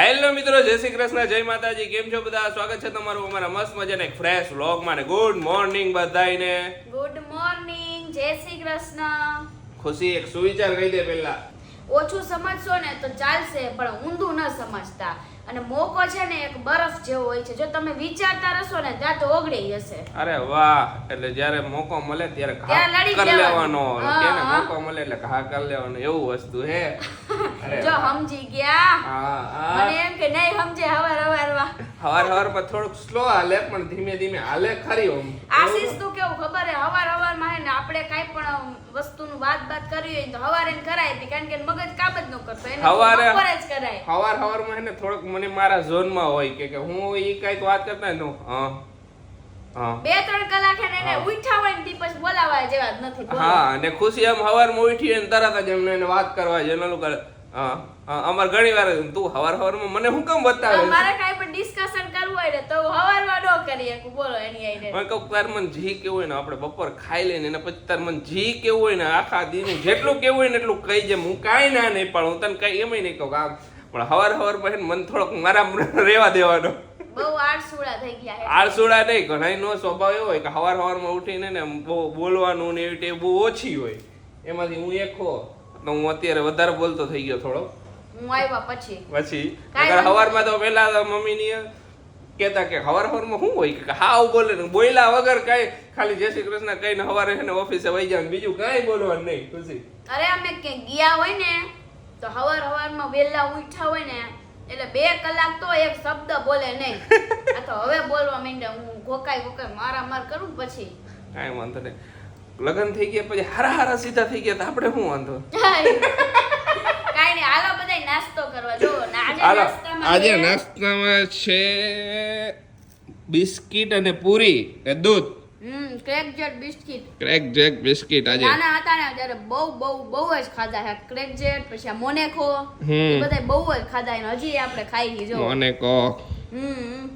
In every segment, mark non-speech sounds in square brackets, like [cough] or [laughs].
Hello મિત્રો જય શ્રી કૃષ્ણ જય માતાજી કેમ છો બધા? સ્વાગત છે તમારું અમારા મસ્ત મજાના એક ફ્રેશ વ્લોગમાં ને ગુડ મોર્નિંગ બધાયને. ગુડ મોર્નિંગ જય શ્રી કૃષ્ણ. ખુશી એક સુવિચાર કહી દે પહેલા. ઓછું સમજશો ને તો ચાલશે પણ ઊંધું ન સમજતા. અને મોકો છે ને એક બરફ જેવો હોય છે. જો તમે વિચારતા રહેશો ને ત્યાં તો ઓગળી જશે. અરે વાહ એટલે જ્યારે મોકો મળે ત્યારે ઘા કરી લેવાનો. હા. મોકો મળે એટલે ઘા કરી લેવાનો. એવું વસ્તુ હે. [laughs] જો સમજી ગયા. હા. મને એમ કે નહીં સમજે હવાર હવારમાં. હવાર હવાર પર થોડુંક સ્લો હાલે પણ ધીમે ધીમે હાલે ખરી ઓમ. આશીષ તું કેવું ખબર હે? હવાર હવારમાં હે ને આપણે કાઈ પણ વસ્તુનું વાત બાત કરવી હોય તો હવારે કરાય હતી કારણ કે મગજ કામ જ ન કરતો એને હવારે- બપોરે જ કરાય. હવાર હવારમાં હે ને થોડુંક મને મારા ઝોનમાં હોય કે કે હું ઈ કાંઈક વાત કરતા નો હા બે ત્રણ કલાક એને ઉઠા હોય ને પછી બોલાવા જેવા જ નથી હા અને ખુશી એમ હવારમાં ઉઠી તરત જ એમને એને વાત કરવા એનું કરે હા. અમાર ઘણી વાર તું હવાર હવારમાં મને હું કેમ બતાવે? મારે કાંઈ પણ ડિસ્કશન કરવું હોય ને તો હવારમાં ન કરીએ. કે બોલો એની આઈને મેં કહું તાર મન જી કેવું હોય ને આપણે બપોર ખાઈ લઈને અને પછી તાર મન જી કેવું હોય ને આખા દીનું જેટલું કેવું હોય ને એટલું કહી જેમ હું કાઈ ના નહીં પણ હું તને કઈ એમય નહીં કહું આમ. પણ હવાર હવાર પછી મન થોડોક મારા [laughs] રેવા દેવાનો. બહુ આળસુડા થઈ ગયા છે આળસુડા નહીં ઘણા નો સ્વભાવ એવો હોય કે હવાર હવારમાં ઉઠીને ને બહુ બોલવાનું ને એવી ટેવ બહુ ઓછી હોય. એમાંથી હું એક તો હું અત્યારે વધારે બોલતો થઈ ગયો થોડો હું આવ્યા પછી. પછી? કાંઈ નકર હવારમાં તો પહેલા મમ્મીની કેતા કે હવાર હવારમાં શું હોય કે હાવ બોલે ને બોયલા વગર કઈ ખાલી જય શ્રી કૃષ્ણ કહીને હવારે છે ને ઓફિસે વહી જાય બીજું કઈ બોલવાનું નહીં ખુશી. અરે અમે ક્યાંક ગયા હોય ને તો હવાર હવારમાં વેલા ઉઠ્યા હોય ને એટલે બે કલાક તો એક શબ્દ બોલે નહીં. [laughs] આ તો હવે બોલવા માંડ્યા હું ગોકાઈ ગોકાઈ મારા માર કરું પછી. કાંઈ વાંધો નહીં. લગ્ન થઈ ગયા પછી હારા હારા સીધા થઈ ગયા તો આપણે શું વાંધો? કાંઈ હાલો બધાય નાસ્તો કરવા. જો આજે નાસ્તામાં છે- બિસ્કિટ અને પૂરી એ દૂધ. હમ Krackjack biscuit. Krackjack biscuit આજે. નાના હતા ને ત્યારે બહુ બહુ બહુ જ ખાધા છે. ક્રેક જેટ પછી આ મોનેકો. હમ. બધા બહુ જ ખાધા અને હજી આપણે ખાઈ જો મને કહો હમ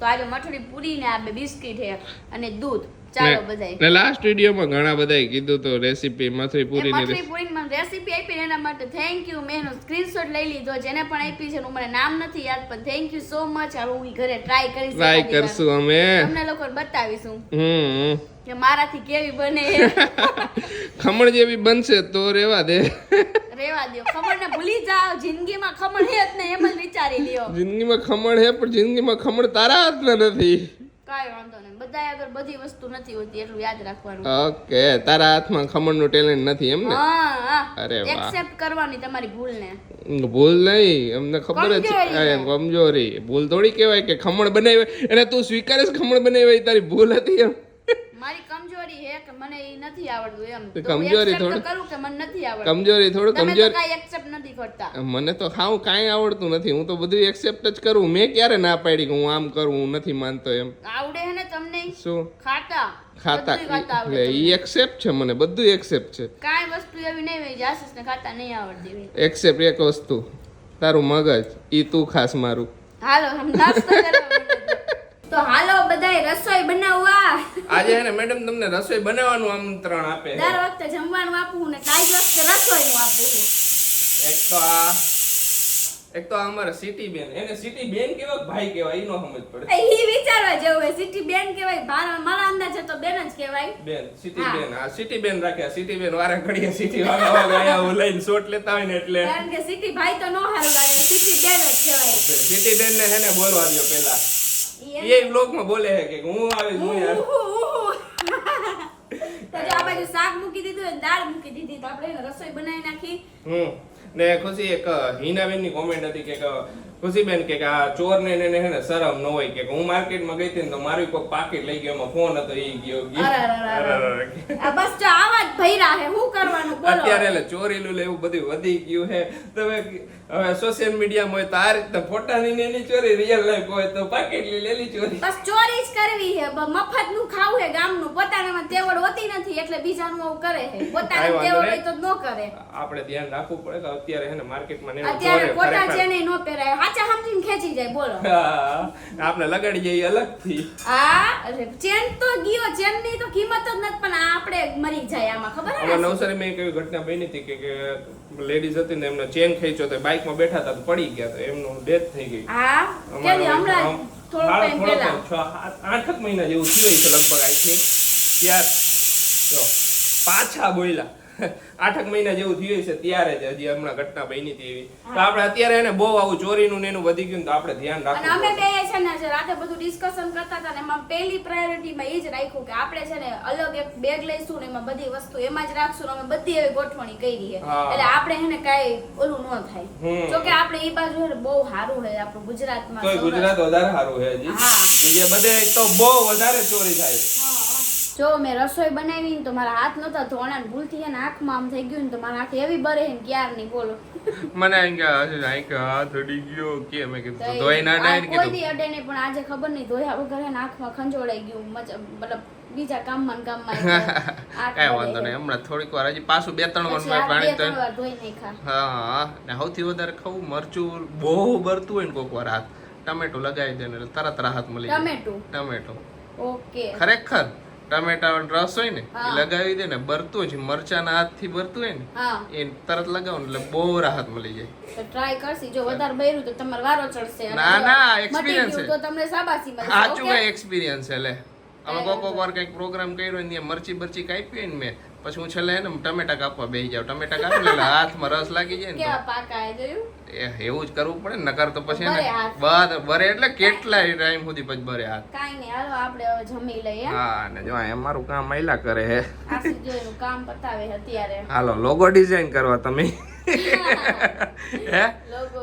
તો આજે મઠડી પૂરી ને આ બે બિસ્કિટ છે અને દૂધ. બધાય ને લાસ્ટ વિડીયોમાં ઘણા બધાએ કીધું તો રેસીપી મથરી પૂરી ની મથરી પૂરી મને રેસીપી આપી એના માટે થેન્ક યુ મેં એનો સ્ક્રીનશોટ લઈ લીધો જેને પણ આપી છે મને નામ નથી યાદ પણ થેન્ક યુ સો મચ હવે હું ઘરે ટ્રાય કરીશ ટ્રાય કરશું અમે. તમને લોકો બતાવીશું. હમ. કે મારાથી કેવી બને. [laughs] ખમણ જેવી બનશે તો રેવા દે. રેવા દો ખમણ ને ભૂલી જાઓ. જિંદગીમાં ખમણ હે જ ને એમ જ વિચારી લ્યો. જિંદગીમાં ખમણ હે પણ જિંદગીમાં ખમણ તારા હાથમાં નથી. કાઈ વાંધો નહીં બધા આગળ બધી વસ્તુ નથી હોતી એટલું યાદ રાખવાનું. ઓકે તારા હાથમાં ખમણનું ટેલેન્ટ નથી એમ ને? હા હા. અરે વાહ. એક્સેપ્ટ કરવાની તમારી ભૂલને. ભૂલ નહીં અમને ખબર જ છે. કમજોરી ભૂલ થોડી કહેવાય કે ખમણ બનાવી અને તું સ્વીકારે ખમણ બનાવી તારી ભૂલ હતી એમ? મને એ નથી આવડતું એમ. કમજોરી થોડું- કરું કે મને નથી આવડતું? કમજોરી થોડું કમજોર કાઈ એક્સેપ્ટ નથી કરતા. મને તો ખાવું કાંઈ આવડતું નથી. હું તો બધું એક્સેપ્ટ જ કરું. મેં ક્યારે ના પાડી કે હું આમ કરું હું નથી માનતો એમ. આવડે હે ને તમને શું? ખાતા. ખાતા. એટલે ઈ એક્સેપ્ટ છે મને. બધું એક્સેપ્ટ છે. કાઈ વસ્તુ એવી નહીં હોય જાસસ ને ખાતા નહીં આવડતી એક્સેપ્ટ એક વસ્તુ. તારું મગજ. ઈ તું ખાસ મારું. હાલો હમ નાસ્તો કરવા. તો હાલો બધાય રસોઈ બનાવવા. આજે હે ને મેડમ તમને રસોઈ બનાવવાનું આમંત્રણ આપે. દર વખતે જમવાનું આપું ને કાઈ વખતે રસોઈનું આપું એક તો આ એક તો અમારે સિટી બેન. એને સિટી બેન કેવા ભાઈ કેવાય નો સમજ પડે. એ વિચારવા જેવું હે સિટી બેન કેવાય મારા મારા અંદાજે તો બેન જ કેવાય. બેન સિટી બેન. આ સિટી બેન રાખ્યા. સિટી બેન વારે ઘડીએ સિટી વાગા વાગા આયા હું લઈને શોટ લેતા હોય ને એટલે. કારણ કે સિટી ભાઈ તો નો હારું લાગે સિટી બેન જ કહેવાય સિટી બેન ને હે ને બોલવા દો ઈ એ બ્લોગમાં બોલે કે હું આવીશ હું યાર તો જો આ બાજુ શાક મૂકી દીધું અને દાળ મૂકી દીધી તો આપણે રસોઈ બનાવી નાખી. હમ. ને ખુશી એક હિનાબેનની કોમેન્ટ હતી કે ખુશીબેન કે આ ચોર ને એને હે ને શરમ ન હોય કે હું માર્કેટમાં ગઈ હતી ને તો મારું કોઈ પાકીટ લઈ ગયો એમાં ફોન હતો ઈ ગયો. આ બસ જો આવા જ ભૈરા હે હું કરવાનું? બોલો. અત્યારે એટલે ચોરીલું એવું બધું વધી ગયું હે તમે હવે સોશિયલ મીડિયામાં હોય તો આ રીતે ફોટાની ને એની ચોરી રિયલ લાઈફ હોય તો પાકીટની લેલી ચોરી. બસ ચોરી જ કરવી હે મફતનું ખાવું હે ગામનું. પોતાનામાં તેવડ હોતી નથી એટલે બીજાનું આવું કરે હે પોતાનું તેવડ હોય તો ન કરે. આપણે ધ્યાન રાખવું પડે કે અત્યારે છે ને માર્કેટમાં ને અત્યારે ફોટા છે ને નો પહેરાય. હાચા સમજીને ખેંચી જાય બોલો. આપણે લગાડી જઈએ અલગથી. આ અરે ચેન તો ગયો ચેનની તો કિંમત જ નથી પણ આપણે મરી જાય આમાં. ખબર હે નવસારી મેં કઈ એક એવી ઘટના બની હતી કે લેડીઝ હતી ને એમને ચેન ખેંચ્યો તો બાઇકમાં બેઠા હતા તો પડી ગયા તો એમનું ડેથ થઈ ગઈ. હા હમણાં થોડો ટાઈમ પહેલા. time, છ આઠ આઠ એક મહિના જેવું થયું છે લગભગ આઈ થિંક ત્યાર જો પાછા બોલ્યા આઠક મહિના જેવું થયું છે ત્યારે જ હજી હમણાં ઘટના બની હતી એવી. તો આપણે અત્યારે એને બહુ આવું ચોરીનું ને એનું વધી ગયું તો આપણે ધ્યાન અને અમે બે છે ને જે રાતે બધું ડિસ્કશન કરતા હતા ને એમાં પહેલી પ્રાયોરિટીમાં એ જ રાખ્યું કે આપણે છે ને અલગ એક બેગ લઈશું ને એમાં બધી વસ્તુ એમાં જ રાખશું ને અમે બધી એવી ગોઠવણી કરી છે. એટલે આપણે એને કાઈ ઓલું ન થાય. જો કે આપણે એ બાજુ બહુ સારું છે આપણું ગુજરાતમાં ગુજરાત વધારે સારું છે હજી. હા. બીજે બધે તો બહુ વધારે ચોરી થાય. જો મેં રસોઈ બનાવી ને તો મારા હાથ નતા ધોણા થી ભૂલથી એને આંખમાં આમ થઈ ગયું ને તો મારા આંખ એવી બરે ને ક્યાર નહીં બોલો. મને એમ કે આંખ હાથ અડી ગયો. કે મેં કીધું ધોઈ ના ડાય ને? કોઈ દી અડે નહીં પણ આજે ખબર નહીં ધોયા વગર એના આંખમાં ખંજોળાઈ ગયું મતલબ બીજા કામમાં કામમાં કઈ [laughs] વાંધો નહીં હમણાં થોડીક વાર હજી પાછું બે ત્રણ વાર પાણી તો ધોઈ. હા હા ને સૌથી વધારે ખાવું મરચું બહુ બરતું હોય ને કોક વાર હાથ. ટમેટું લગાવી દે ને તરત રાહત મળી ટમેટું? ટમેટું. ઓકે. ખરેખર? ટમેટા રસ હોય ને એ લગાવી દે ને બરતું જ મરચાના હાથથી બરતું હોય ને એ તરત લગાવો એટલે બહુ રાહત મળી જાય. તો ટ્રાય કરશી. જો વધારે બૈરું તો તમારે વારો ચડશે. ના, ના, એક્સપિરિયન્સ છે. તો તમને શાબાશી મળશે સાચું ઓકે કઈ એક્સપિરિયન્સ છે લે. અમે કોકો વાર કંઈક પ્રોગ્રામ કર્યો ને મરચી બરચી કાપી હોય ને મેં પછી હું છેલ્લે એને ટમેટા કાપવા બેસી જાવ ટમેટા કાપી એટલે હાથમાં રસ લાગી જાય ને જોયું? એવું જ કરવું પડે ને નકર તો પછી એને. બાદ બરે એટલે કેટલાય ટાઈમ સુધી પછી બરે હાથ. કાઈ નહીં હાલો આપણે હવે જમી લઈએ. હા ને જો એમ મારું કામ મહિલા કરે હે. કામ પતાવે અત્યારે. હાલો લોગો ડિઝાઇન કરવા તમે. હે? લોગો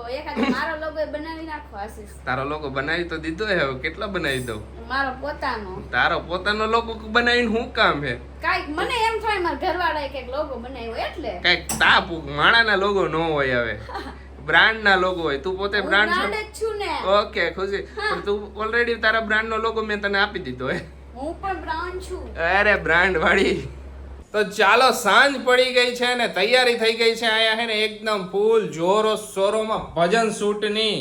મારો લોગો બનાવી નાખો આશીષ. તારો લોગો બનાવી તો દીધો હે કેટલા બનાવી દઉં? મારો પોતાનો. તારો પોતાનો લોગો બનાવીને શું કામ હે? કાંઈક મને એમ થાય મારા ઘરવાળાએ કંઈક લોગો બનાવ્યો એટલે. કંઈક તાપ માણાના લોગો ન હોય હવે. બ્રાન્ડ ના લોગો હોય. તું પોતે બ્રાન્ડ છું? ને. ઓકે ખુશી. પણ તું ઓલરેડી તારા બ્રાન્ડ નો લોગો મેં તને આપી દીધો હે. હું પણ બ્રાન્ડ છું. અરે બ્રાન્ડ વાળી તો ચાલો સાંજ પડી ગઈ છે ને તૈયારી થઈ ગઈ છે. આયા હે ને એકદમ ફૂલ જોરો શોરોમાં ભજન શૂટની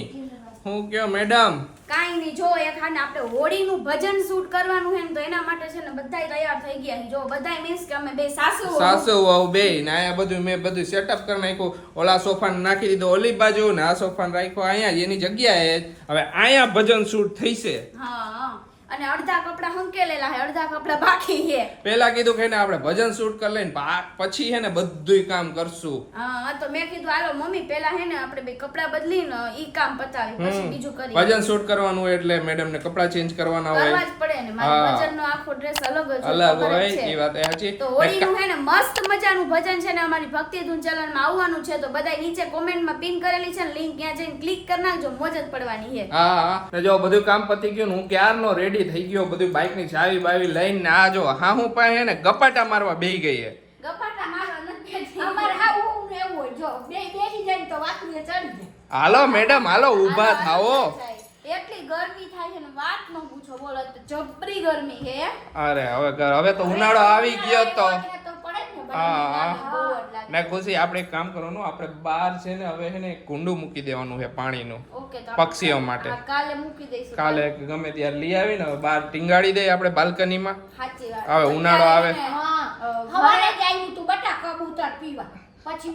હું કયો મેડમ? કાઈ નહીં જો એક હાને આપણે હોળીનું ભજન શૂટ કરવાનું હે ને તો એના માટે છે ને બધાય તૈયાર થઈ ગયા છે. જો બધાય મીન્સ કે અમે બે સાસુ સાસુ વહુ બે ને આયા બધું મેં બધું સેટઅપ કરી નાખ્યું. ઓલા સોફાને નાખી દીધો ઓલી બાજુ ને આ સોફાને રાખ્યો અહીંયા એની જગ્યાએ હવે અહીંયા ભજન શૂટ થઈશે. હા હા. અને અડધા કપડા હંકેલેલા હે અડધા કપડા બાકી હે. પેલા કીધું કે આપણે ભજન શૂટ કરી લઈને પછી હે ને બધુંય કામ કરશું. હા તો મેં કીધું હાલો મમ્મી પેલા હે ને આપણે બે કપડા બદલીને ઈ કામ પતાવી પછી બીજું કરી ભજન શૂટ કરવાનું એટલે મેડમ ને કપડા ચેન્જ કરવાના કરવા જ પડે ને મારો ભજન નો આખો ડ્રેસ અલગ જ અલગ હોય. એ વાત સાચી. તો હોળીનું હે ને મસ્ત મજાનું ભજન છે ને અમારી ભક્તિ ધૂન ચલનમાં આવવાનું છે તો બધા નીચે કોમેન્ટમાં પિન કરેલી છે ને લિંક ત્યાં જઈને ક્લિક કરી નાખજો મોજ જ પડવાની હે હા હા. ને જો બધું કામ પતી ગયું હું ક્યારનો રેડી થઈ ગયો બધું બાઇકની ચાવી બાવી લઈને ને આ જો હા હું પાસે ને ગપાટા મારવા બેહી ગઈ હે. હાલો મેડમ હાલો ઊભા થાઓ. એટલી ગરમી થાય છે ને વાત ન પૂછો બોલો જબરી ગરમી હે. અરે હવે હવે તો ઉનાળો આવી ગયો તો હા. ને ખુશી આપણે એક કામ કરવાનું આપણે બહાર છે ને હવે છે ને કુંડું મૂકી દેવાનું છે પાણીનું ઓકે તો આપણે પક્ષીઓ માટે. કાલે મૂકી દઈશું કાલે ગમે ત્યારે લઈ આવી ને બહાર ટીંગાડી દઈએ આપણે બાલ્કનીમાં. સાચી વાત. હવે ઉનાળો આવે. હવારે જ આવ્યું તું બટા કબૂતર પીવા. પછી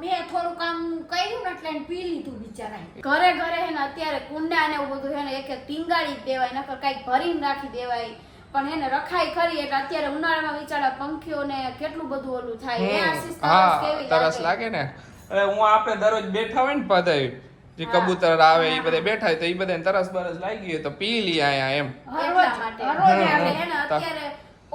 મેં થોડું કામ કર્યું ને એટલે પી લીધું બિચારા ઘરે ઘરે હે ને અત્યારે કુંડા ને એવું બધું હે ને એક એક ટીંગાડી જ દેવાય નકર કંઈક ભરીને રાખી દેવાય. પણ એને ને રખાય ખરી એટલે અત્યારે ઉનાળામાં બિચારા પંખીઓને કેટલું બધું ઓલું થાય. હે તરસ હા તરસ લાગે ને. અરે હું આપણે દરરોજ બેઠા હોય ને પધાય જે કબૂતર આવે એ બધા બેઠા હોય તો એ બધા તરસ બરસ લાગી હોય તો પી લઈ આયા એમ. એટલા માટે. હરોજ હમ. એટલે હે ને તા- અત્યારે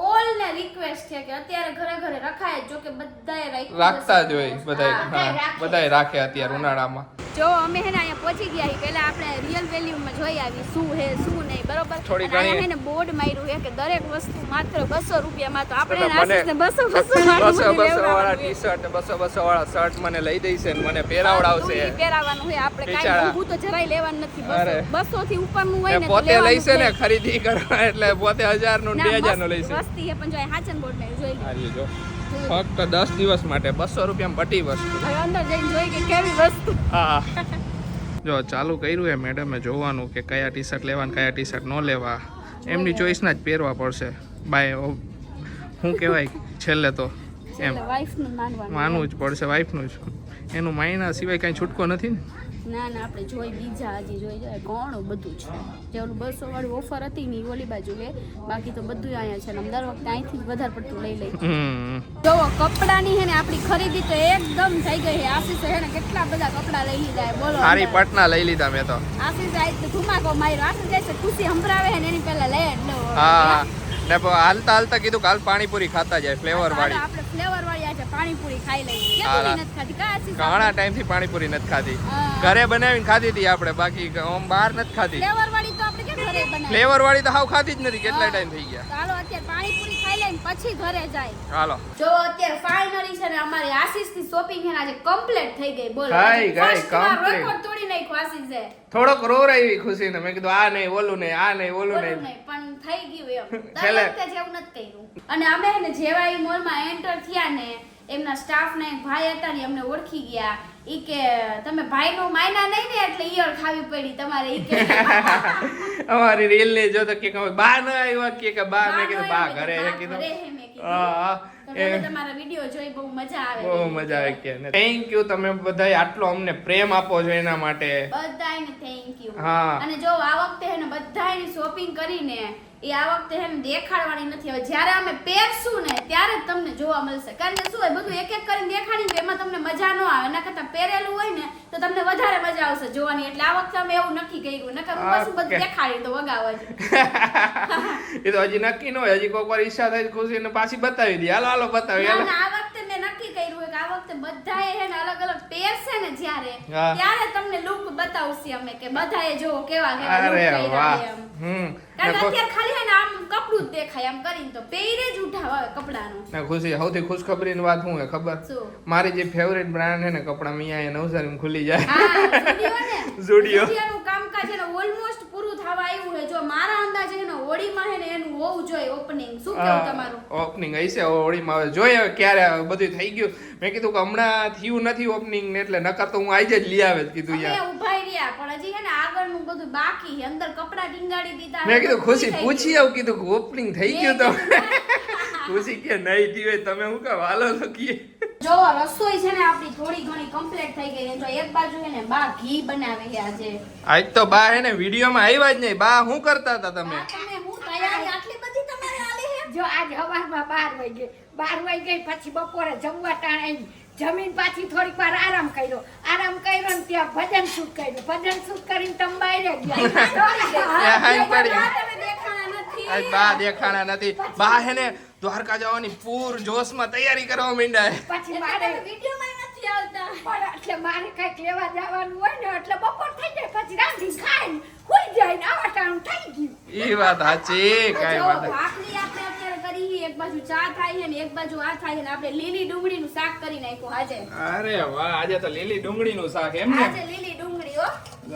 ઓલ ને રિક્વેસ્ટ છે કે અત્યારે ઘરે ઘરે રખાય જ કે બધાએ રાખ્યું રાખતા જ હોય બધાએ હા. બધાય રાખે. અત્યારે ઉનાળામાં. જો અમે હે ને અહીંયા પહોંચી ગયા છીએ પહેલા આપણે રિયલ વેલ્યુમાં જોઈ આવી શું હે શું નહીં બરોબર? થોડી ઘણી- હે ને બોર્ડ માર્યું છે કે દરેક વસ્તુ માત્ર બસો રૂપિયામાં તો આપણે આશીષને બસો બસો બસો બસો વાળા ટી-શર્ટ બસો બસો વાળા શર્ટ મને લઈ દઈશે ને મને પહેરાવડાવશે. પહેરાવાનું હોય આપણે કાંઈ હું તો જરાય લેવાનું નથી અરે. બસો થી ઉપરનું હોય ને પોતે લઈશે ને ખરીદી કરવા એટલે પોતે હજારનું ના, બે હજારનું મસ્ત લઈશે વસ્તી છે પણ જો હાચન બોર્ડ ને જોઈ લે. જો. ફક્ત દસ દિવસ માટે બસો રૂપિયામાં પટી વસ્તુ. હવે અંદર જઈને જોઈ કે કેવી વસ્તુ. હા. જો ચાલુ કર્યું એ મેડમે જોવાનું કે કયા ટી શર્ટ લેવા કયા ટી શર્ટ ન લેવા. એમની ચોઈસના જ પહેરવા પડશે. બાય શું કહેવાય છેલ્લે તો એમ. માનવું જ પડશે વાઈફનું જ. એનું માયના સિવાય કાંઈ છૂટકો નથી ને? ના ના આપણે જોઈ બીજા હજી જોઈ જાય ઘણું બધું છે. જે ઓલું બસો વાળી ઓફર હતી ને ઓલી બાજુ એ બાકી તો બધું અહીંયા છે ને દર વખતે અહીંથી વધારે પડતું લઈ લઈ જોવો કપડાની હે ને આપણી ખરીદી તો એકદમ થઈ ગઈ છે આશીષે હે ને કેટલા બધા કપડા લઈ લીધા બોલો હારી પટના લઈ લીધા મેં તો. આશીષ આઈ તો ધુમાકો માર્યો. આશીષ જાય છે ખુશી સંભળાવે હે ને એની પહેલા લઈ જ લો. હા ને હાલતા હાલતા કીધું કાલ પાણીપુરી ખાતા જાય ફ્લેવર વાળી આપણે ફ્લેવર વાળી આજે પાણીપુરી ખાઈ. ખાધી? કા આશીષ ઘણા ટાઈમથી પાણીપુરી નથી ખાધી. ઘરે બનાવીને ખાધી હતી આપણે બાકી આમ બહાર નથી ખાધી. ફ્લેવર વાળી તો આપણે કેમ ઘરે બનાવી ફ્લેવર વાળી તો હાવ ખાધી જ નથી કેટલા ટાઈમ થઈ ગયા. ચાલો અત્યારે પાણીપુરી ખાઈ લઈને પછી ઘરે જાય. હાલો. જો અત્યારે ફાઇનલી છે ને અમારી આશીષની શોપિંગ છે ને આજે કમ્પ્લીટ થઈ ગઈ બોલો. થઈ ગઈ, કમ્પ્લીટ રેકોર્ડ તોડી નાખ્યો છે થોડોક રોરાવી ખુશી ને મેં કીધું આ નહીં ઓલું નહીં આ નહીં ઓલું બોલું નહીં. પણ થઈ ગયું એમ. દર છેલ્લે- જેવું નથી કર્યું. અને અમે જેવા ઈ મોલમાં એન્ટર થયા ને એમના સ્ટાફના એક ભાઈ હતા ને અમને ઓળખી ગયા. ઈ કે તમે ભાઈ નું માયના નહીં ને એટલે ઈયળ ખાવી પડી તમારે. ઈ કે [laughs] અમારી રીલ ને જો તો કે અમે બા ન આવ્યા કે કે બા મેં કીધું બા ઘરે હે કીધું. હે તમારા વીડિયો જોઈ બહુ મજા આવે બહુ મજા આવે કે થેન્ક યુ તમે બધાય આટલો અમને પ્રેમ આપો છો એના માટે. બધાયને થેન્ક યુ હા. અને જો આ વખતે હે ને બધાયની શોપિંગ કરીને એ આ વખતે એમ દેખાડવાની નથી. હવે જ્યારે અમે પહેરશું ને ત્યારે જ તમને જોવા મળશે. કારણ કે શું હોય બધું એક એક કરીને દેખાડીને તો એમાં તમને મજા ન આવે. એના કરતાં પહેરેલું હોય ને તો તમને વધારે મજા આવશે જોવાની. એટલે આ વખતે અમે એવું નક્કી કર્યું. નકર હું બધું દેખાડી તો વગાવ જ. [laughs] એ તો હજી નક્કી ન હોય. હજી કોઈક વાર ઈચ્છા થાય ખુશી પાછી બતાવી દે હાલો હાલો બતાવી હાલો. આ વખતે મેં નક્કી કર્યું વખતે બધાએ હે ને અલગ અલગ પહેરશે ને જ્યારે ત્યારે તમને લુક બતાવશે અમે કે બધાએ જો કેવા કેવા અરે વાહ. હમ. કારણ કે અત્યારે ખાલી હે ને આમ કપડું જ દેખાય આમ કરીને તો પહેરે જ ઉઠાવ કપડાનું. ને ખુશી સૌથી ખુશખબરીની વાત શું હે ખબર? મારી જે ફેવરેટ બ્રાન્ડ છે ને કપડા મિયા એ નવસારીમાં ખુલી જાય. હા Zudio ને. Zudio. Zudioનું કામકાજ છે ને ઓલમોસ્ટ થવા આવ્યું છે જો મારા અંદાજે એનો ને હોળીમાં હે ને એનું હોવું જોઈએ ઓપનિંગ શું કેવું તમારું? ઓપનિંગ હશે હોળીમાં હવે જોઈએ હવે ક્યારે બધું થઈ ગયું. મેં કીધું કે હમણાં થયું નથી ઓપનિંગ ને એટલે નકર તો હું આજે જ લઈ આવે કીધું યાર. ઉભાઈ રહ્યા પણ હજી હે ને આગળનું બધું બાકી અંદર કપડા ટીંગાડી દીધા મેં કીધું ખુશી પૂછી. આવું કીધું કે ઓપનિંગ થઈ ગયું તો ખુશી કે નહીં થી હોય તમે હું કહો વાલો લખીએ જો રસોઈ છે ને આપણી થોડી ઘણી કમ્પ્લીટ થઈ ગઈ તો એક બાજુ છે ને બા ઘી બનાવે છે આજે. આજ તો બા હે ને વિડીયોમાં આવ્યા જ નહીં. બા શું કરતા હતા તમે? તમે હું તૈયારી આટલી બધી તમારે આલી હે જો આજ સવારમાં બાર વાગે 12 વાગે પછી બપોરે જમવા ટાણે જમીન પાછી થોડીક વાર આરામ કર્યો. આરામ કર્યો ને ત્યાં ભજન શૂટ કર્યું. ભજન શૂટ કરીને [laughs] તમે બહાર ગયા. હા, હા, દેખાણા નથી. આજ બા દેખાણા નથી. બા હે ને દ્વારકા જવાની પૂર જોશમાં તૈયારી કરવા માંડ્યા પછી મારે વિડીયોમાં નથી આવતા. પણ એટલે મારે કંઈક લેવા જવાનું હોય ને એટલે બપોર થઈ જાય પછી રાંધી ખાઈ કોઈ જાય ને આવા ટાણું થઈ ગયું. એ વાત સાચી કાઈ વાત નહીં. આપણે કરી એક બાજુ ચા થાય છે ને એક બાજુ આ થાય છે ને આપણે લીલી ડુંગળીનું શાક કરી નાખ્યું આજે. અરે વાહ આજે તો લીલી ડુંગળીનું શાક એમ ને? આજે લીલી ડુંગળી હો.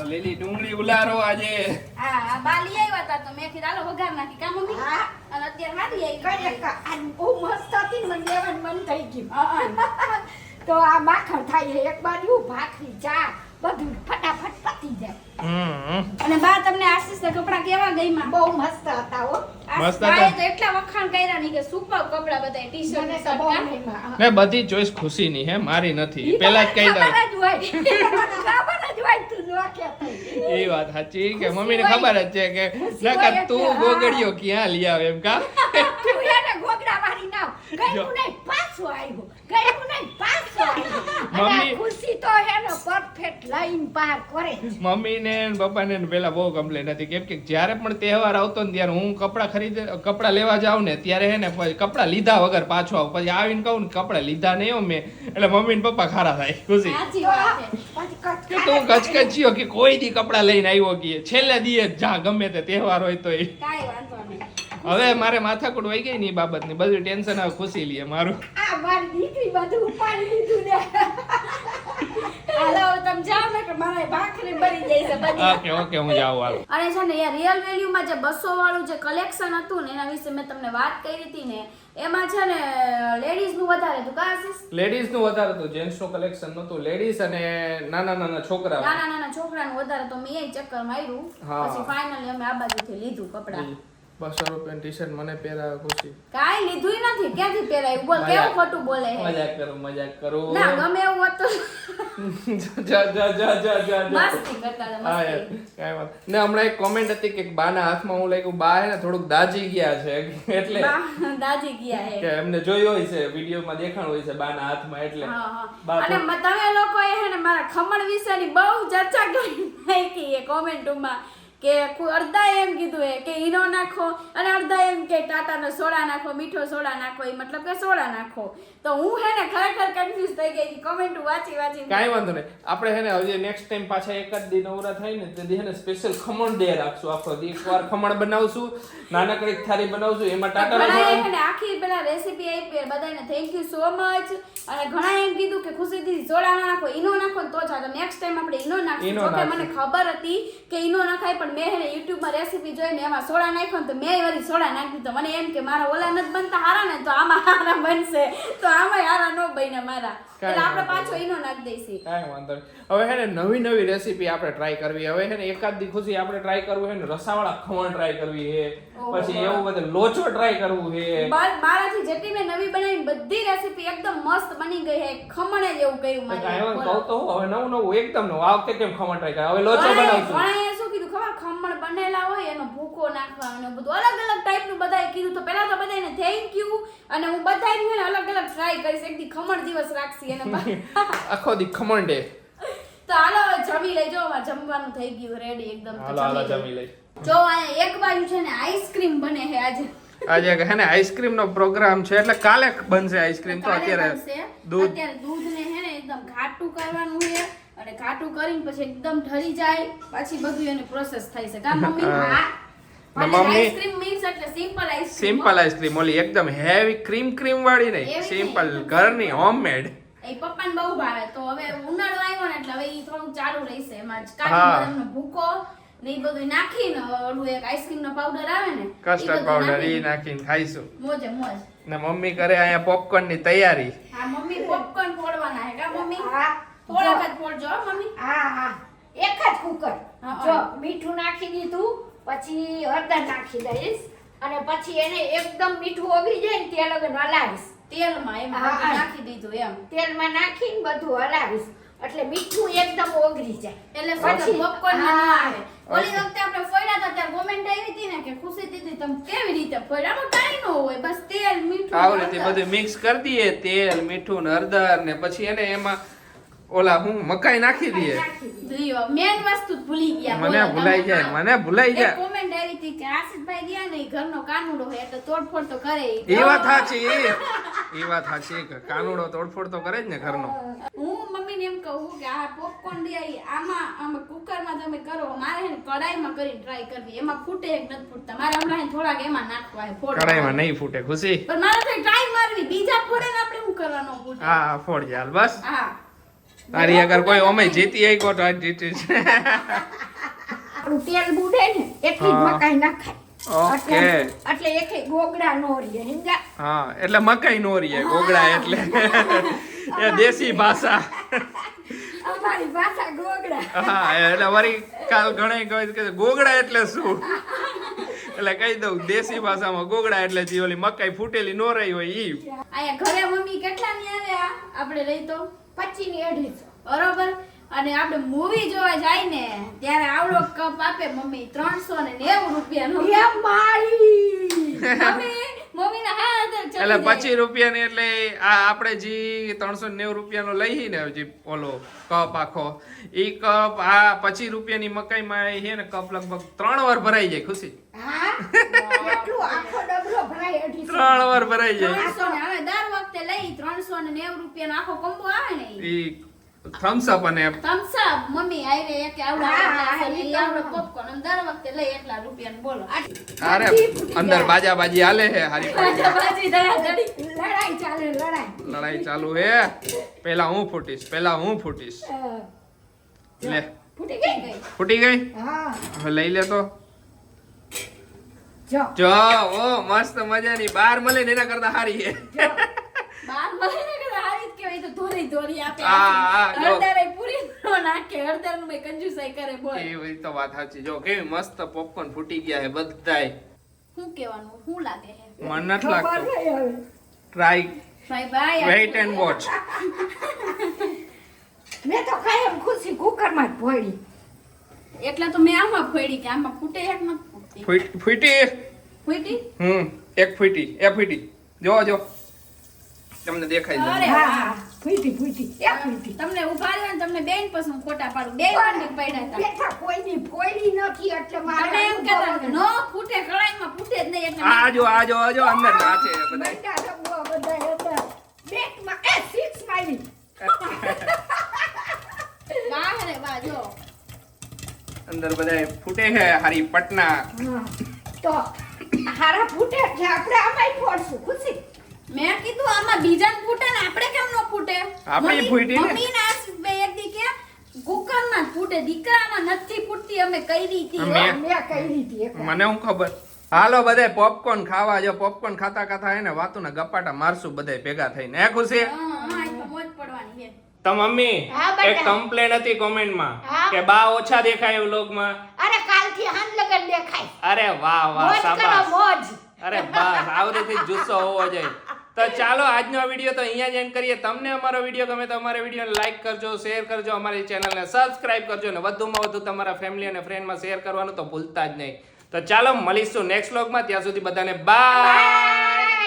લીલી ડુંગળી ઉલારો આજે. હા આ બા લઈ આવ્યા તા તો મેં કીધું હાલો વઘાર નાખી કા મમ્મી? હા. અને અત્યારે હારી આવી ખરેખર આ બહુ મસ્ત હતી ને મને લેવાનું મન થઈ ગયું. [laughs] તો આ માખણ થાય એક બાજુ ભાખરી ચા બધું ફટાફટ પતી જાય અને બા તમને આશીષના કપડાં કેવા ગઈમાં બહુ મસ્ત હતા હો મસ્ત હતા. તો એટલા વખાણ કર્યા નહીં કે સુપર કપડાં બધા ટી શર્ટ ને. હા. ને બધી ચોઈસ ખુશીની હે મારી નથી પેલા જ કહી દઉં ખબર જ હોય. ખબર જ હોય તું જો કે થઈ. એ વાત સાચી કે મમ્મી મમ્મીને ખબર જ છે કે ખુશી તું ગોગડીઓ ક્યાં લઈ આવે એમ કા તું એને ગોગડા મારી નાવ. ગયું નહીં પાછું આવ્યું. ગયું નહીં પાછું આવ્યું. મમ્મી- ખુશી તો એનો પરફેક્ટ લાઈન પાર કરે મમ્મી ને પપ્પાને ને પેલા બહુ કમ્પ્લેન હતી. કેમ કે જ્યારે પણ તહેવાર આવતો ને ત્યારે હું કપડાં ખરીદે કપડાં લેવા જાઉં ને ત્યારે હે ને પછી કપડાં લીધા વગર પાછો આવું. પછી આવીને કહું ને કપડા લીધા નહીં હો મેં. એટલે મમ્મી ને પપ્પા ખારા થાય. ખુશી. કે તું કચકચ્યો કે કોઈ દી કપડા લઈને આવ્યો કે? છેલ્લે દીએ જ જા ગમે તે તહેવાર હોય તો એ કાંઈ વાંધો નહીં. હવે મારે માથાકૂટ વહી ગઈ ને એ બાબતની. બધું ટેન્શન આવે ખુશી લઈએ મારું. આ મારી દીકરી બધું ઉપાડી લીધું ને. હાલો તમે જાઓ ને કે મારે ભાખરી બની જઈ છે બધી. ઓકે ઓકે હું જાઉં હાલો. અને છે ને યાર રિયલ વેલ્યુમાં જે બસો વાળું જે કલેક્શન હતું ને એના વિશે મેં તમને વાત કરી હતી ને એમાં છે ને લેડીઝનું વધારે હતું કા? લેડીઝનું વધારે હતું જેન્ટ્સનું કલેક્શન નતું લેડીઝ અને નાના નાના છોકરા નાના નાના છોકરા નું વધારે તો મેં એ ચક્કર માર્યું. હા. પછી ફાઇનલી અમે આ બાજુથી લીધું કપડાં. બસો રૂપિયાની ટી શર્ટ મને પહેરાવે ખુશી કાઈ લીધું નથી ક્યાંથી પહેરાયું? બોલ કેવું ખોટું બોલે હે મજાક કરું મજાક કરું. ના ગમે એવું હોત તો. [laughs] જા જા જા જા જા મસ્તી કરતા મસ્તી. કાઈ વાત ને હમણાં એક કોમેન્ટ હતી કે બાના હાથમાં હું લાગ્યું બા હે ને થોડુંક દાજી ગયા છે. એટલે દાજી ગયા હે કે એમને જોયો હોય છે વિડીયોમાં દેખાણ હોય છે બાના હાથમાં એટલે અને તમે લોકો એ હે ને મારા ખમણ વિશેની બહુ ચર્ચા કરી નાખી એ કોમેન્ટોમાં કે અડધા એમ કીધું એ કે ઈનો નાખો અને અડધા એમ કે ટાટાનો સોડા નાખો મીઠો સોડા નાખો એ મતલબ કે સોડા નાખો. તો હું હે ને ખરેખર કન્ફ્યુઝ થઈ ગઈ કોમેન્ટ વાંચી વાંચી. કાંઈ વાંધો નહીં. આપણે હે ને હવે નેક્સ્ટ ટાઈમ પાછા એકાદ દી નવરા થાય ને તે હે ને સ્પેશિયલ ખમણ દે રાખશું. આખો દી એકવાર ખમણ બનાવશું નાનકડી થાળી બનાવશું એમાં ટાટાનો સોડા આખી પેલા રેસીપી આપી બધાને થેન્ક યુ સો મચ અને ઘણા એમ કીધું કે ખુશી દીદી સોડા નાખો ઈનો નાખો તો ચાલો નેક્સ્ટ ટાઈમ આપણે ઈનો નાખીશું. જો કે મને ખબર હતી કે ઈનો નખાય પણ મેં એને યુટ્યુબમાં રેસીપી જોઈને એમાં સોડા નાખ્યો ને તો મેં વળી સોડા નાખી દીધો. મને એમ કે મારા ઓલા નથી બનતા હારા ને તો આમાં હારા બનશે. તો આમાં હારા ન બને મારા. એટલે આપણે પાછો એનો નાખી દઈશી. કાંઈ વાંધો હવે હે ને નવી નવી રેસીપી આપણે ટ્રાય કરવી. હવે હે ને એકાદ દી ખુશી આપણે ટ્રાય કરવું હે ને રસાવાળા ખમણ ટ્રાય કરવી હે. પછી એવું બધું લોચો ટ્રાય કરવું હે. મારાથી જેટલી મેં નવી બનાવી બધી રેસીપી એકદમ મસ્ત બની ગઈ હે. ખમણે જેવું કર્યું તો મારે. કહું તો હવે નવું નવું એકદમ નવું આ વખતે કેમ ખમણ ટ્રાય કરે. હવે લોચો બનાવશું ઘણાએ શું કીધું ખબર ખમણ બનેલા હોય એનો ભૂકો નાખવાનો બધું. અલગ અલગ ટાઈપનું બધાએ કીધું. તો પહેલાં તો બધાને થેન્ક યુ અને હું બધાને ને અલગ અલગ ટ્રાય કરીશ. એક દી ખમણ દિવસ રાખશી એને [laughs] આખો દી ખમણ ડે. તો હાલો જમી લેજો જમવાનું થઈ ગયું રેડી એકદમ. હાલો હાલો જમી લઈ જો અહીંયા એક બાજુ છે ને આઈસ્ક્રીમ બને છે આજે. આજે હે ને આઈસ્ક્રીમ નો પ્રોગ્રામ છે. એટલે કાલે બનશે આઈસ્ક્રીમ. તો અત્યારે દૂધ અત્યારે દૂધને હે ને એકદમ ઘાટું કરવાનું છે. અને ઘાટું કરીને પછી એકદમ ઠરી જાય. પછી બધું એની પ્રોસેસ થાય છે. કા મમ્મી? હા. હા ને મમ્મી- આઈસ્ક્રીમ મીન્સ એટલે સિમ્પલ આઈસ્ક્રીમ ઓલી એકદમ હેવી ક્રીમ ક્રીમ વાળી નહીં. સિમ્પલ ઘરની હોમમેડ એ પપ્પાને બહુ ભાવે. તો હવે ઉનાળો આવ્યો ને એટલે હવે ઈ થોડું ચાલુ રહેશે. એમાં જ કાજુ ભૂકો ને બધું નાખીને ઓલું એક આઈસ્ક્રીમ નો પાવડર આવે ને કસ્ટર્ડ પાવડર ઈ નાખીને નાખીને ખાઈશું. મોજે મોજ. ને મમ્મી કરે અહીંયા પોપકોર્નની તૈયારી. હા મમ્મી પોપકોર્ન ફોડવાના હે કા મમ્મી? હા. થોડાક જ. ફોડજો મમ્મી. હા હા. એક જ કુકર. જો મીઠું નાખી દીધું. પછી હળદર નાખી દઈશ અને પછી એને એકદમ મીઠું ઓગળી જાય ને તેલ લગન હલાવીશ. તેલમાં એમાં. નાખી દીધું એમ. તેલમાં નાખીને બધું હલાવીશ. એટલે મીઠું એકદમ ઓગળી જાય. એટલે પછી- પછી પોપકોર્ન આવે ઓલી વખતે આપણે ફોડ્યા હતા ત્યારે કોમેન્ટ આવી હતી ને કે ખુશી દીદી તમે કેવી રીતે ફોડ્યા? માં કાઈ ન હોય બસ તેલ મીઠું આવડે તે બધું મિક્સ કરી દઈએ તેલ મીઠું ને હળદર ને પછી એને એમાં ઓલા હું મકાઈ નાખી દઈએ. મેન વસ્તુ ભૂલી ગયા મને ભૂલાઈ જાય મને ભૂલાઈ જાય. કોમેન્ટ આવી હતી કે આશિષભાઈ ગયા ને ઘરનો કાનુડો હોય એટલે તોડફોડ તો કરે એ. વાત સાચી. એ વાત સાચી કે કાનુડો તોડફોડ તો કરે જ ને ઘરનો. હું મમ્મીને એમ કહું કે આ પોપકોર્ન આઈ, આમાં આમાં કુકરમાં તમે કરો. મારે હે ને કડાઈમાં કરી ટ્રાય કરવી. એમાં ફૂટે એક નથી ફૂટતા. મારે હમણાં થોડાક એમાં નાખવા ફોડ. કઢાઈમાં નહીં ફૂટે ખુશી? પણ મારે તો ટ્રાય મારવી. બીજા ફોડે આપણે શું કરવાનો ફૂટે? હા ફોડ જાલ બસ. હા. તારી અગર કોઈ ઓમે જીતી આવી કોટ આ જીતી છે. તેલ બુડે ને એટલી. મકાઈ નાખાય. ઓકે. એટલે એટલે ગોગડા નો રીએ સમજ્યા? હા એટલે મકાઈ નો રીએ ગોગડા એટલે. એ દેશી ભાષા. અમારી ભાષા ગોગડા. હા એટલે વરી કાલ ઘણે કહે કે ગોગડા એટલે શું? એટલે કહી દઉં દેશી ભાષામાં ગોગડા એટલે જે ઓલી મકાઈ ફૂટેલી નો રહી હોય ઈ. આયા ઘરે મમ્મી કેટલા ની આવે આપણે લઈ તો. પચી ની અઢીસો. બરોબર? અને આપણે મૂવી જોવા જાય ને ત્યારે આવડો કપ આપે મમ્મી ત્રણસો ને નેવું રૂપિયા નો મારી મમ્મી મમ્મી ના હા તો ચડી એટલે. પચીસ રૂપિયાની એટલે આ આપણે જે ત્રણસો નેવું રૂપિયાનો લઈએ ને જે ઓલો કપ આખો એ કપ આ પચીસ રૂપિયાની મકાઈમાં છે ને કપ લગભગ ત્રણ વાર ભરાઈ જાય ખુશી? ત્રણ વાર ભરાઈ જાય. દર વખતે લઈ ત્રણસો ને નેવું રૂપિયાનો આખો કોમ્બો આવે ને થમ્સ અપ અને થમ્સ અપ મમ્મી આયરે એક આવડા popcorn. અને દર વખતે લઈ એટલા રૂપિયાનું બોલો. અરે અંદર બાજા બાજી હાલે હે હારી બાજી ધડાધડી. લડાઈ ચાલે લડાઈ. લડાઈ ચાલુ હે. પહેલા હું ફૂટીશ પહેલા હું ફૂટીશ. લે. ફૂટી ગઈ ફૂટી ગઈ? હા. હવે લઈ લે તો. જો. જો ઓ મસ્ત મજાની. બાર મળે ને એના કરતા હારી હે. બાર મળે કહેવાય, તો ધોરી ધોરી આપે. હા, હા, જો. હળદરે પૂરી નો નાખે, હળદરનું મેં કંજુસાઈ કરે, બોલ. એ તો વાત સાચી. જો કેવી મસ્ત પોપકોર્ન ફૂટી ગયા હે બધાય. શું કહેવાનું? શું લાગે હે મન નથી લાગતું. ટ્રાય ભાઈ ભાઈ વેઇટ એન્ડ વોચ મેં તો કાયમ ખુશી કુકરમાં જ ભોળી એટલે તો મેં આમાં ફોડી કે આમાં ફૂટે એક ન ફૂટતી ફૂટી ફૂટી? હમ એક ફૂટી એ ફૂટી. જો જો. તમને દેખાય છે અરે હા હા. ફૂટી ફૂટી એ ફૂટી તમને ઊભા રહ્યો ને તમને બેન પસંદ ખોટા પાડું. બે વાંડી પડ્યા હતા બેઠા કોઈની ફોડી નથી એટલે મારે તમે એમ કહેતા નો ફૂટે કળાઈમાં ફૂટે જ નહીં એટલે આ જો આ જો આ જો અંદર નાચે બધા રમવા બધા હતા. બેટમાં એ સિક્સ મારી. વાહ રે વાહ જો. અંદર બધા ફૂટે છે હારી પટના. તો હારા ફૂટે છે આપણે આમાંય ફોડશું. ખુશી? મેં કીધું આમાં બીજા ફૂટે ને આપણે કેમ ન ફૂટે? આપણે ફૂટી ને. મમ્મી ના એક દી કે કુકરમાં ફૂટે. દીકરામાં નથી ફૂટતી અમે અમે- હો. મેં કહી દીધી મને હું ખબર? હાલો બધે પોપકોર્ન ખાવા જો પોપકોર્ન ખાતા ખાતા હે ને ગપાટા મારશું બધે ભેગા થઈને. એ ખુશી? તો મોજ પડવાની છે. તો મમ્મી એક કમ્પ્લેન હતી કોમેન્ટમાં. કે બા ઓછા દેખાય વ્લોગમાં અરે કાલથી હાન લગન દેખાય. અરે વાહ વાહ મોજ શાબાશ. અરે બસ આવી રીતે જુસ્સો હોવો જોઈએ. તો ચાલો આજનો વીડિયો તો અહીંયા જ એન્ડ કરીએ. તમને અમારો વીડિયો ગમે તો અમારા વિડીયોને લાઈક કરજો શેર કરજો, અમારી ચેનલને સબસ્ક્રાઇબ કરજો અને વધુમાં વધુ તમારા ફેમિલી અને ફ્રેન્ડમાં શેર કરવાનું તો ભૂલતા જ નહીં. તો ચાલો મળીશું નેક્સ્ટ વ્લોગમાં ત્યાં સુધી બધાને બાય